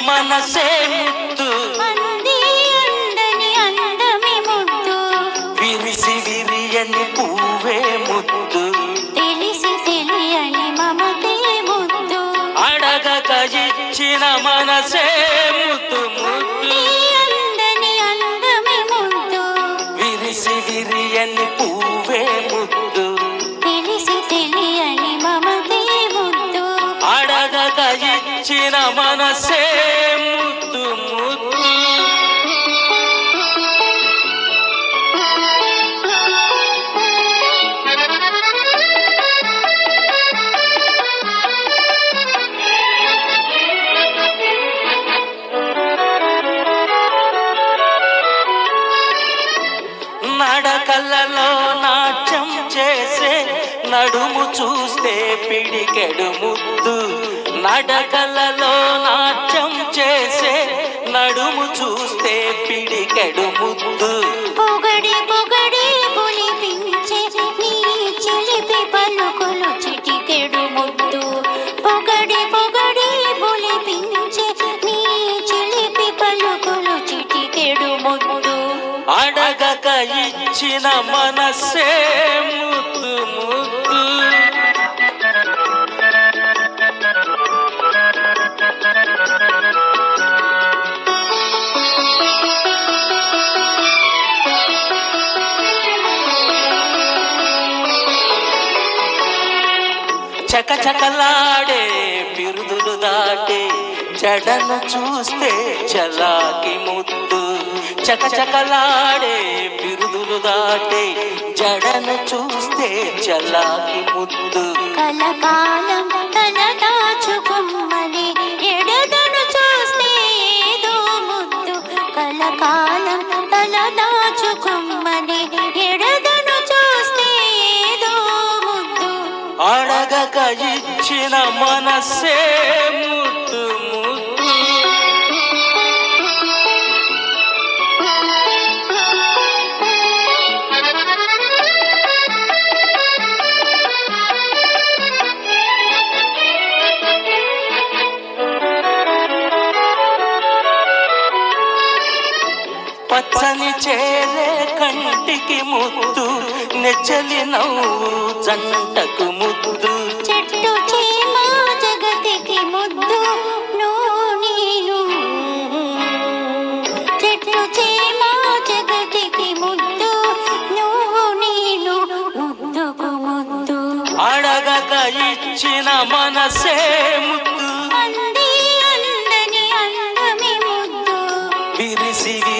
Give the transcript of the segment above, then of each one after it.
మనసే ముద్దు. విరిసి విరియని పువ్వే ముద్దు. తెలిసి తెలియని మమతే ముద్దు. అడగక ఇచ్చిన మనసే ముద్దు ముద్దు. అందమి ముద్దు. విరిసి విరియని పువ్వే. నడుము చూస్తే పిడికెడు ముద్దు. నడకలలో నాట్యం చేసే నడుము చూస్తే పిడికెడు ముద్దు. అడగక ఇచ్చిన మనసే ముద్దు ముద్దు చకచకలాడే బిరుదులు దాటే జడను చూస్తే చలాకి ముద్దు చకచకలాడే బిరుదులు దాటే జడను చూస్తే చలాకి ముద్దు. కలకాలం తల దాచుకుమ్మని ఎడదను చూస్తే ఏదో ముద్దు. కలకాలం తల దాచుకుమ్మని ఎడదను చూస్తే ఏదో ముద్దు. అడగక ఇచ్చిన మనసే ముద్దు చేలే కంటికి ముద్దు నెచ్చలి నవ్వు జంటకు ముద్దు. చెట్టు చీమ జగతికి ముద్దు నేను చెట్టు చీమ జగతికి ముద్దు నేను ముద్దుకు ముద్దు. అడగక ఇచ్చిన మనసే ముద్దు.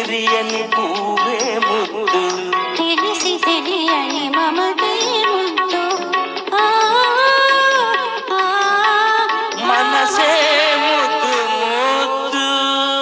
తెలియని పూవే ముందు. తెలిసి తెలియని మమత